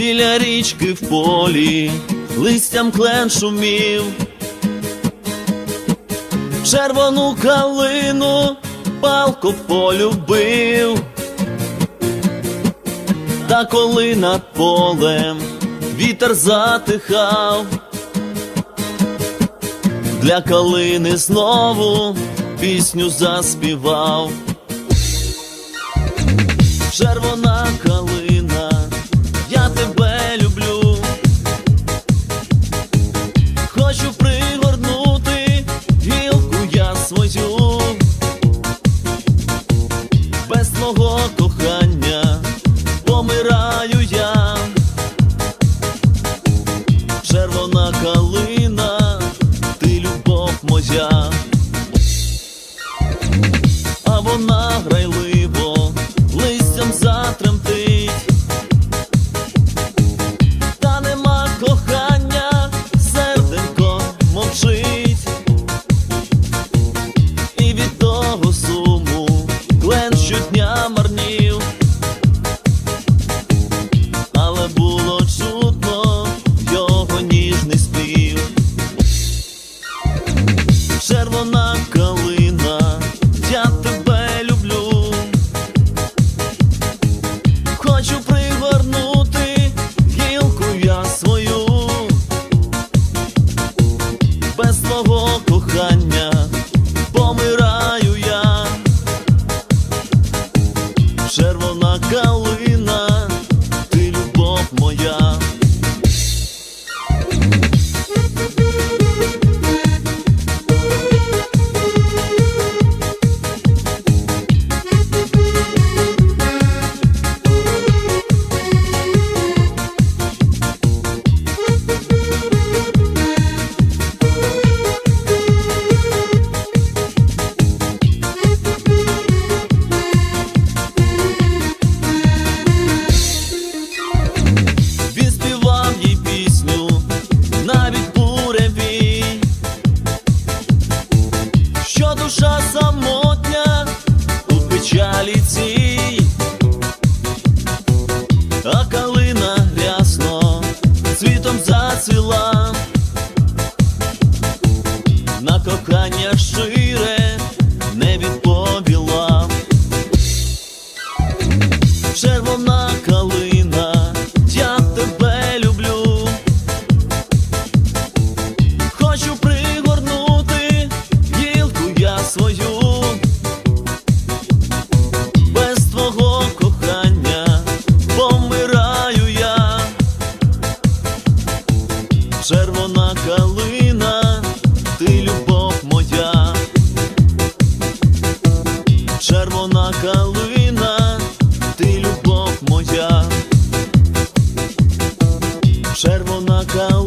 біля річки в полі, листям клен шумів, червону калину палко полюбив, та коли над полем вітер затихав, для калини знову пісню заспівав. Червона калина, помираю я. Червона калина, ти любов моя. Калина, я тебе люблю. Хочу пригорнути гілку я свою. Без твого кохання помираю я. Червона калина, ти любов моя. Цвітом зацвіла, Червона калина, ти любов моя. Червона калина, ти любов моя. Червона калина.